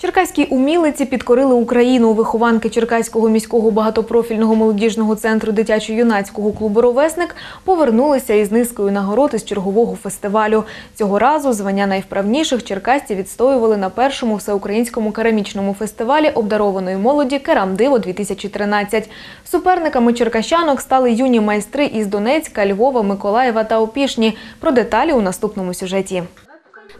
Черкаські умілиці підкорили Україну. Вихованки Черкаського міського багатопрофільного молодіжного центру дитячо-юнацького клубу «Ровесник» повернулися із низкою нагород із чергового фестивалю. Цього разу звання найвправніших черкасці відстоювали на першому всеукраїнському керамічному фестивалі обдарованої молоді «Керамдиво-2013». Суперниками черкащанок стали юні майстри із Донецька, Львова, Миколаєва та Опішні. Про деталі у наступному сюжеті.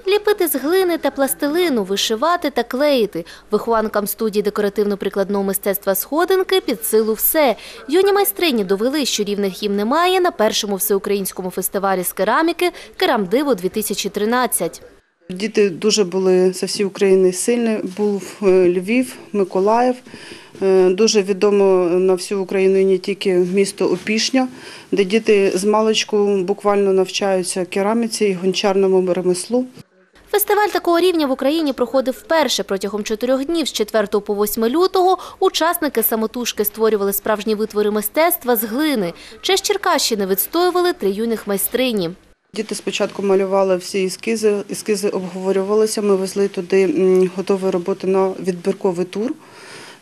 Ліпити з глини та пластилину, вишивати та клеїти. Вихованкам студії декоративно-прикладного мистецтва «Сходинки» під силу все. Юні майстрині довели, що рівних їм немає на першому всеукраїнському фестивалі з кераміки «Керамдиво-2013». Діти дуже були з всієї України сильні. Був е, Львів, Миколаїв. Е, Дуже відомо на всю Україну і не тільки місто Опішня, де діти з маличку буквально навчаються кераміці і гончарному ремеслу. Фестиваль такого рівня в Україні проходив вперше протягом чотирьох днів з 4 по 8 лютого. Учасники самотужки створювали справжні витвори мистецтва з глини. Честь Черкащини відстоювали три юних майстрині. Діти спочатку малювали всі ескізи, ескізи обговорювалися. Ми везли туди готові роботи на відбірковий тур.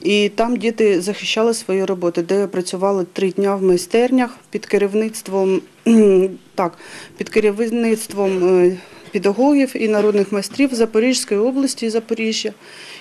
І там діти захищали свої роботи, де працювали три дня в майстернях під керівництвом так, під керівництвом е, педагогів і народних майстрів Запорізької області і Запоріжжя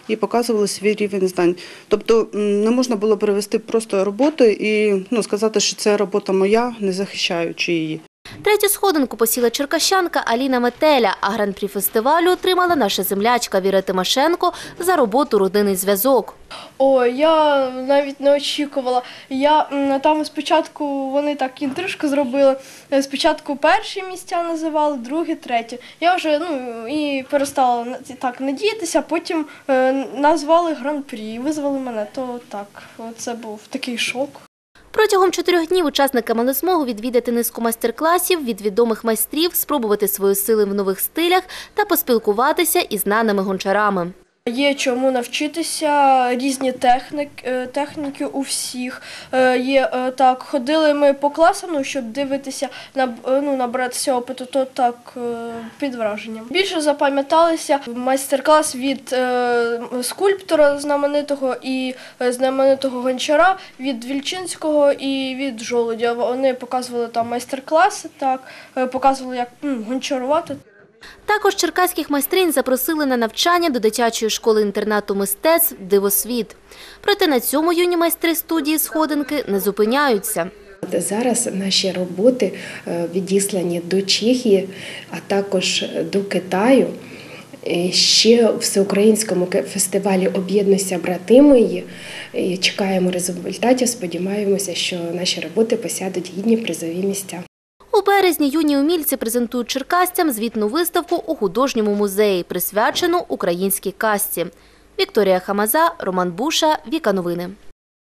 і показували свій рівень знань. Тобто не можна було перевести просто роботу і ну, сказати, що це робота моя, не захищаючи її. Третю сходинку посіла черкащанка Аліна Метеля, а гран-прі фестивалю отримала наша землячка Віра Тимошенко за роботу «Родинний зв'язок». О, я навіть не очікувала. Я там спочатку вони так інтрижку зробили. Е, Спочатку перші місця називали, другі, треті. Я вже ну і перестала так надіятися. Потім е, назвали гран-прі, визвали мене. То так, це був такий шок. Протягом чотирьох днів учасники мали змогу відвідати низку майстер-класів від відомих майстрів, спробувати свої сили в нових стилях та поспілкуватися із знаними гончарами. Є чому навчитися, різні технік, е, техніки у всіх. Е, Є е, так, ходили ми по класам, ну, щоб дивитися на ну, набратися опиту, то так під враженням. Більше запам'яталися майстер-клас від скульптора знаменитого і знаменитого гончара від Вільчинського і від Жолудя. Вони показували там майстер-класи, так показували, як м, гончарувати. Також черкаських майстринь запросили на навчання до дитячої школи-інтернату мистецтв «Дивосвіт». Проте на цьому юні майстри студії «Сходинки» не зупиняються. Зараз наші роботи е, відіслані до Чехії, а також до Китаю. Ще у всеукраїнському фестивалі Об'єднуйся, брати мої. І Чекаємо результатів. Сподіваємося, що наші роботи посядуть гідні призові місця. У березні юні умільці презентують черкастям звітну виставку у художньому музеї, присвячену українській касті. Вікторія Хамаза, Роман Буша, Віка Новини.